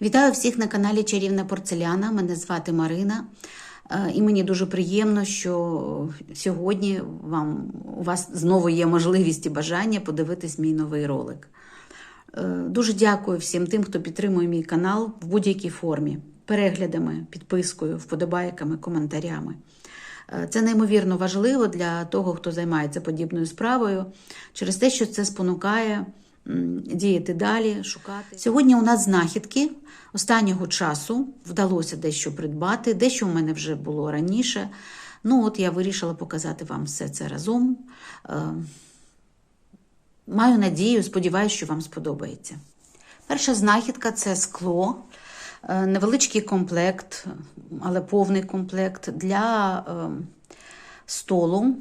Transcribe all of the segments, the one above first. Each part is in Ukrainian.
Вітаю всіх на каналі Чарівна Порцеляна. Мене звати Марина. Е, І мені дуже приємно, що сьогодні вам, у вас знову є можливість і бажання подивитись мій новий ролик. Е, Дуже дякую всім тим, хто підтримує мій канал в будь-якій формі, переглядами, підпискою, вподобайками, коментарями. Е, Це неймовірно важливо для того, хто займається подібною справою, через те, що це спонукає діяти далі, шукати. Сьогодні у нас знахідки останнього часу вдалося дещо придбати, дещо в мене вже було раніше. Ну, от я вирішила показати вам все це разом. Е, Маю надію, сподіваюся, що вам сподобається. Перша знахідка це скло, Е, невеличкий комплект, але повний комплект для е, столу.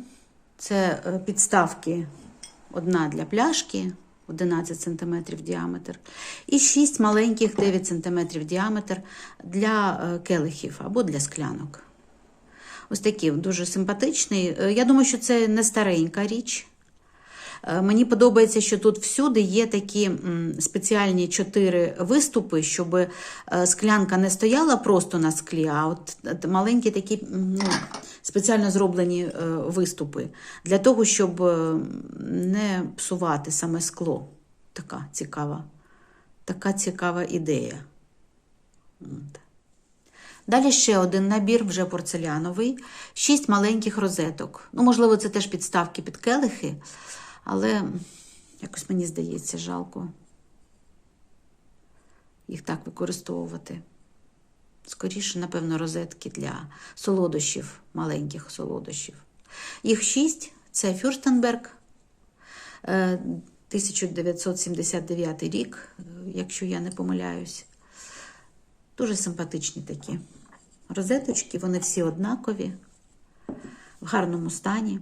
Це підставки одна для пляшки, 11 см діаметр, і 6 маленьких 9 см діаметр для е, келихів або для склянок. Ось такий дуже симпатичний. Е, Я думаю, що це не старенька річ. Е, Мені подобається, що тут всюди є такі спеціальні чотири виступи, щоб склянка не стояла просто на склі, а от маленькі такі ну, спеціально зроблені е, виступи для того, щоб е, не псувати саме скло. Така цікава, така цікава ідея. Далі ще один набір, вже порцеляновий, шість маленьких розеток. Ну, можливо, це теж підставки під келихи, але якось мені здається, жалко їх так використовувати. Скоріше, напевно, розетки для солодощів, маленьких солодощів. Їх шість це Фюрстенберг, е, 1979 рік, е, якщо я не помиляюсь. Дуже симпатичні такі розеточки, вони всі однакові, в гарному стані.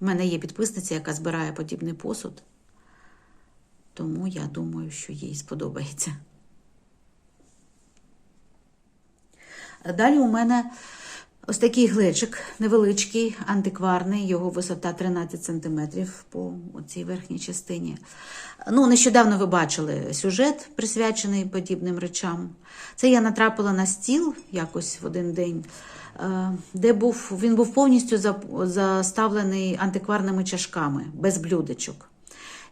У мене є підписниця, яка збирає подібний посуд, тому я думаю, що їй сподобається. Далі у мене ось такий глечик невеличкий, антикварний, його висота 13 см по цій верхній частині. Ну, нещодавно ви бачили сюжет, присвячений подібним речам. Це я натрапила на стіл якось в один день, е, де був, він був повністю заставлений антикварними чашками, без блюдечок.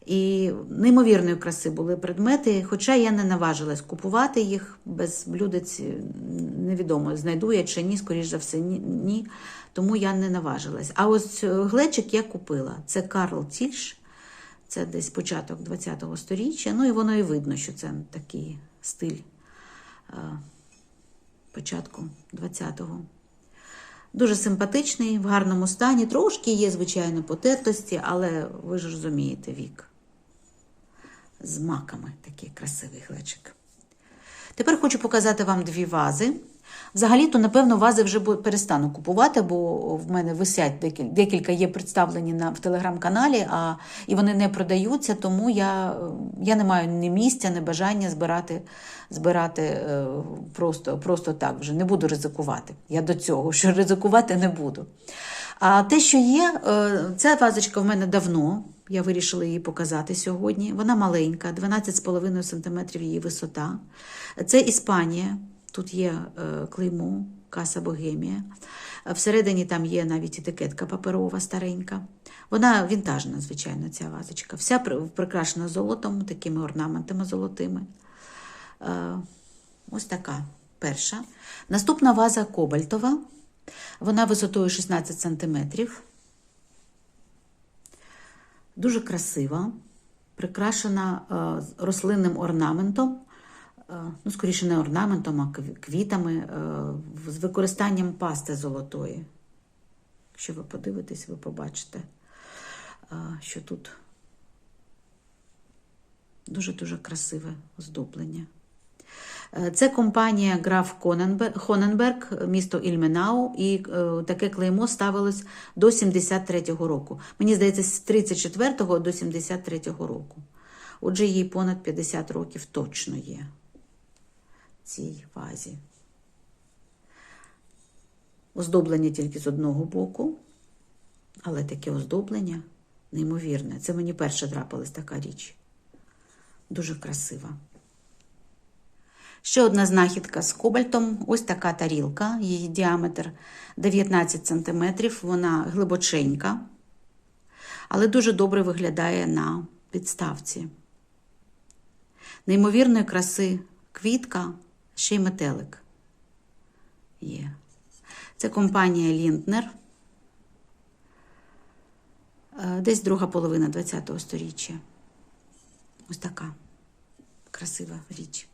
І неймовірної краси були предмети, хоча я не наважилась купувати їх без блюдець, невідомо, знайду я чи ні, скоріш за все, ні. Тому я не наважилась. А ось е, глечик я купила. Це Карл Тільш, це десь початок ХХ століття. Ну і воно і видно, що це такий стиль е, початку ХХ-го. Дуже симпатичний, в гарному стані. Трошки є, звичайно, потертості, але ви ж розумієте вік. З маками такий красивий глечик. Тепер хочу показати вам дві вази. Взагалі-то, напевно, вази вже перестану купувати, бо в мене висять декілька є представлені на, в телеграм-каналі, а, і вони не продаються, тому я, я не маю ні місця, ні бажання збирати, збирати е, просто, просто так вже. Не буду ризикувати. Я до цього, що ризикувати не буду. А те, що є, е, ця вазочка в мене давно. Я вирішила її показати сьогодні. Вона маленька, 12,5 см її висота. Це Іспанія. Тут є е, клеймо Каса Богемія. Всередині там є навіть етикетка паперова старенька. Вона вінтажна, звичайно, ця вазочка. Вся прикрашена золотом, такими орнаментами золотими. Е, Ось така перша. Наступна ваза кобальтова. Вона висотою 16 см. Дуже красива, прикрашена е, рослинним орнаментом. Е, ну, скоріше, не орнаментом, а квітами е, з використанням пасти золотої. Якщо ви подивитесь, ви побачите, що тут дуже-дуже красиве оздоблення. Е, Це компанія Граф Хоненберг, місто Ільменау, і е, таке клеймо ставилось до 73-го року. Мені здається, з 34-го до 73-го року. Отже, їй понад 50 років точно є цій вазі. Оздоблення тільки з одного боку, але таке оздоблення неймовірне. Це мені перше трапилась така річ. Дуже красива. Ще одна знахідка з кобальтом. Ось така тарілка. Її діаметр 19 см. Вона глибоченька, але дуже добре виглядає на підставці. Неймовірної краси квітка, ще й метелик є. Це компанія Лінднер. Е, Десь друга половина ХХ століття. Ось така красива річ.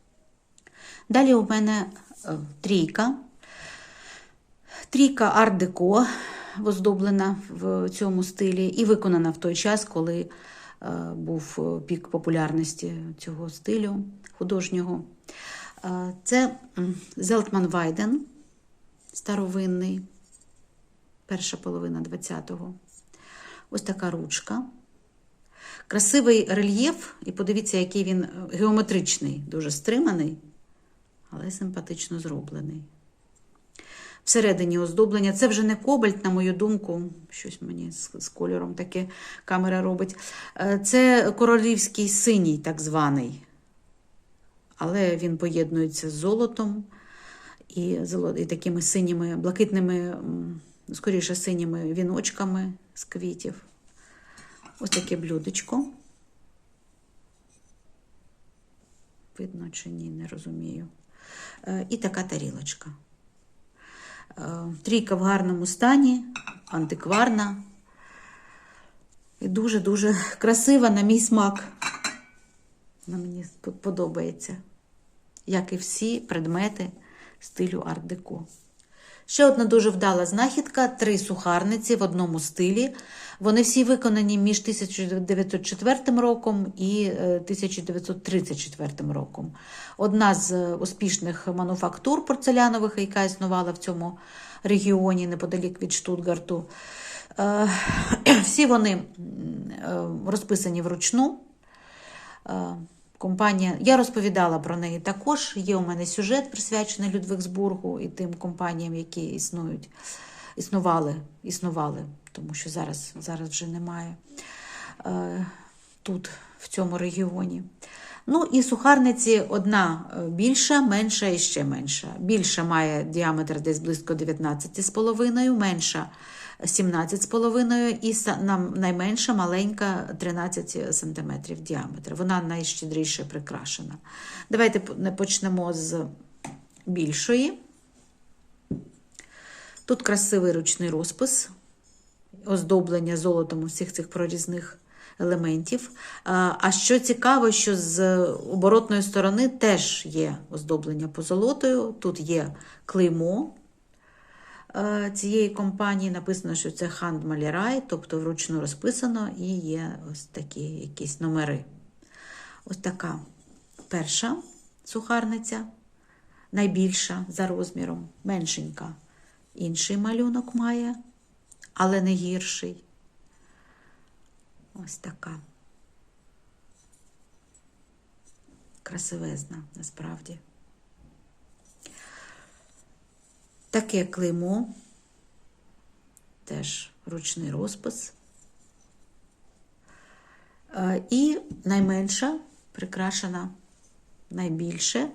Далі у мене е, трійка. Трійка арт-деко, оздоблена в цьому стилі, і виконана в той час, коли е, був пік популярності цього стилю художнього. Е, Це Зелтман Вайден, старовинний, перша половина 20-го. Ось така ручка. Красивий рельєф, і подивіться, який він геометричний, дуже стриманий, але симпатично зроблений. Всередині оздоблення. Це вже не кобальт, на мою думку, щось мені з, з кольором таке камера робить. Е, Це королівський синій, так званий. Але він поєднується з золотом і, і такими синіми, блакитними, скоріше синіми віночками з квітів. Ось таке блюдечко. Видно чи ні, не розумію. Е, І така тарілочка. Е, Трійка в гарному стані, антикварна. І дуже-дуже красива на мій смак. Вона мені подобається. Як і всі предмети стилю арт-деко. Ще одна дуже вдала знахідка: три сухарниці в одному стилі. Вони всі виконані між 1904 роком і е, 1934 роком. Одна з е, успішних мануфактур порцелянових, яка існувала в цьому регіоні неподалік від Штутгарту. Е, Всі вони е, розписані вручну. Компанія, я розповідала про неї також. Є у мене сюжет присвячений Людвигсбургу і тим компаніям, які існують, існували, існували, тому що зараз, зараз вже немає е, тут, в цьому регіоні. Ну і сухарниці одна е, більша, менша і ще менша. Більша має діаметр десь близько 19,5, менша 17,5 і найменша маленька 13 см діаметр. Вона найщедріше прикрашена. Давайте почнемо з більшої. Тут красивий ручний розпис, оздоблення золотом усіх цих прорізних елементів. А що цікаво, що з оборотної сторони теж є оздоблення позолотою. Тут є клеймо цієї компанії. Написано, що це Ханд Малірай, тобто вручну розписано, і є ось такі якісь номери. Ось така перша сухарниця, найбільша за розміром, меншенька. Інший малюнок має, але не гірший. Ось така. Красивезна, насправді. Таке клеймо, теж ручний розпис. Е, І найменша прикрашена найбільше,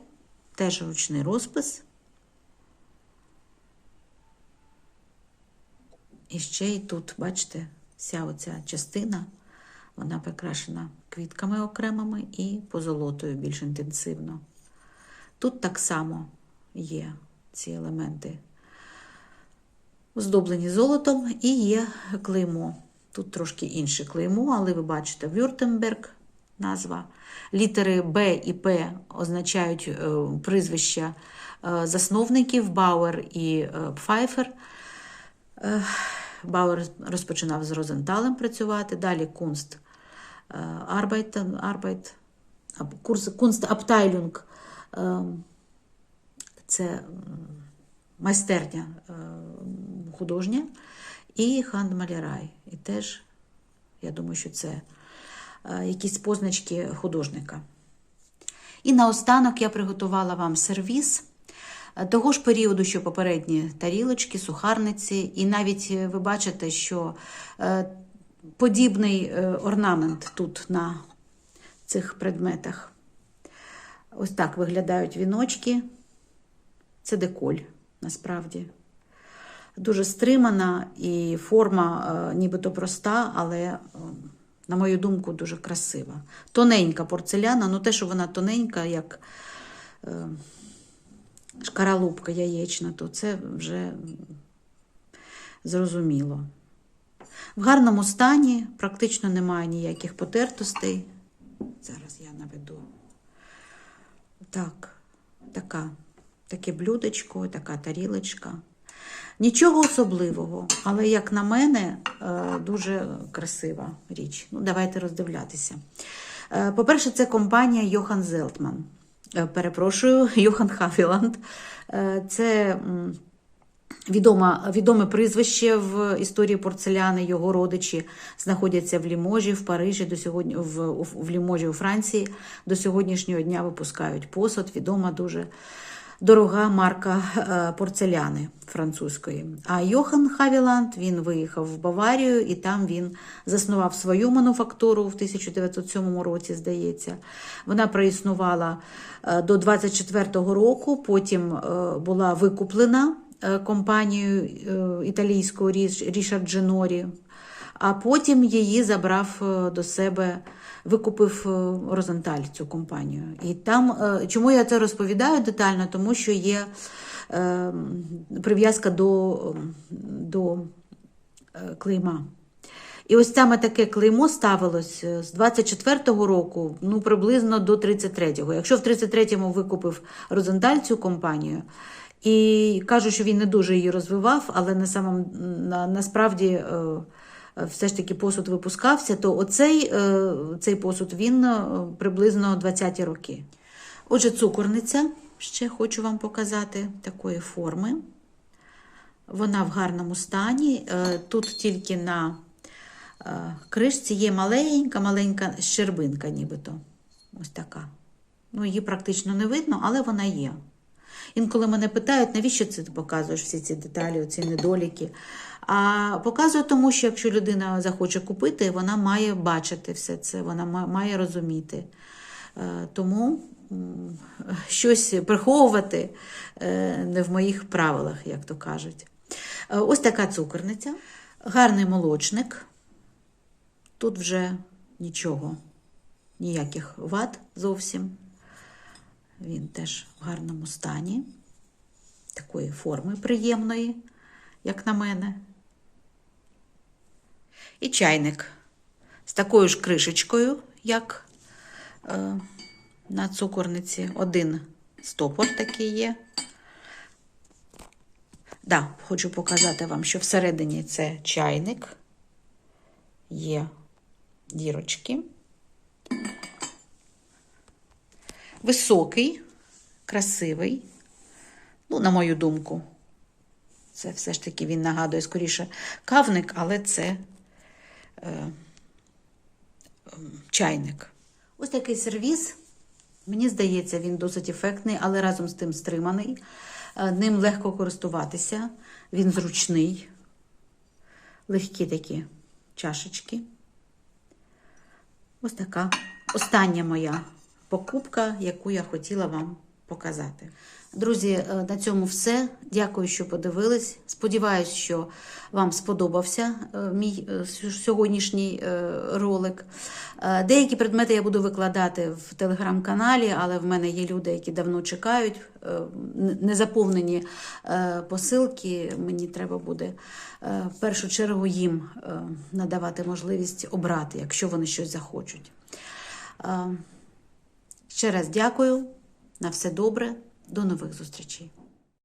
теж ручний розпис. І ще й тут, бачите, вся оця частина, вона прикрашена квітками окремими і позолотою більш інтенсивно. Тут так само є ці елементи оздоблені золотом і є клеймо. Тут трошки інше клеймо, але ви бачите Вюртемберг назва. Літери Б і П означають е, прізвища е, засновників Бауер і е, Пфайфер. Бауер розпочинав з Розенталем працювати, далі Кунст Арбайт, Арбайт, аб- курс, Абтайлюнг. е, Це майстерня е, художня, і Ханд Малярай. І теж, я думаю, що це е, якісь позначки художника. І наостанок я приготувала вам сервіс е, того ж періоду, що попередні тарілочки, сухарниці, і навіть е, ви бачите, що подібний е, орнамент тут на цих предметах. Ось так виглядають віночки. Це деколь, насправді. Дуже стримана і форма е, нібито проста, але, е, на мою думку, дуже красива. Тоненька порцеляна, ну те, що вона тоненька, як шкаралупка яєчна, то це вже зрозуміло. В гарному стані, практично немає ніяких потертостей. Зараз я наведу. Так, така, таке блюдечко, така тарілочка. Нічого особливого, але, як на мене, е, дуже красива річ. Ну, давайте роздивлятися. Е, По-перше, це компанія Йохан Зелтман. Е, Перепрошую, Йохан Хафіланд. Це відома, відоме прізвище в історії порцеляни. Його родичі знаходяться в Ліможі, в Парижі, до сьогодні, в, в Ліможі у Франції. До сьогоднішнього дня випускають посуд. Відома дуже дорога марка е, порцеляни французької. А Йохан Хавіланд він виїхав в Баварію і там він заснував свою мануфактуру в 1907 році, здається. Вона проіснувала е, до 24-го року, потім е, була викуплена е, компанією е, італійською Ріш- Рішард Дженорі. А потім її забрав е, до себе, викупив Розенталь цю компанію. І там, чому я це розповідаю детально? Тому що є прив'язка до, до клейма. І ось саме таке клеймо ставилось з 24-го року, ну приблизно до 33-го. Якщо в 33-му викупив Розенталь цю компанію, і кажуть, що він не дуже її розвивав, але на самом, на, насправді е, все ж таки посуд випускався, то оцей е, цей посуд він е, приблизно 20-ті роки. Отже, цукорниця ще хочу вам показати такої форми. Вона в гарному стані. Тут тільки на кришці є маленька, маленька щербинка, нібито. Ось така. Ну, її практично не видно, але вона є. Інколи мене питають, навіщо ти показуєш всі ці деталі, ці недоліки. А показую тому, що якщо людина захоче купити, вона має бачити все це, вона має розуміти. Е, Тому щось приховувати е, не в моїх правилах, як то кажуть. Е, Ось така цукерниця, гарний молочник. Тут вже нічого, ніяких вад зовсім. Він теж в гарному стані, такої форми приємної, як на мене. І чайник з такою ж кришечкою, як е, на цукорниці. Один стопор такий є. Да, хочу показати вам, що всередині це чайник, є дірочки. Високий, красивий. Ну, на мою думку, це все ж таки він нагадує скоріше кавник, але це е, чайник. Ось такий сервіс. Мені здається, він досить ефектний, але разом з тим стриманий. Е, Ним легко користуватися, він зручний, легкі такі чашечки. Ось така остання моя покупка, яку я хотіла вам показати. Друзі, е, на цьому все. Дякую, що подивились. Сподіваюсь, що вам сподобався е, мій е, сьогоднішній ролик. Деякі предмети я буду викладати в телеграм-каналі, але в мене є люди, які давно чекають. Незаповнені посилки. Мені треба буде в першу чергу їм надавати можливість обрати, якщо вони щось захочуть. Ще раз дякую. На все добре. До нових зустрічей.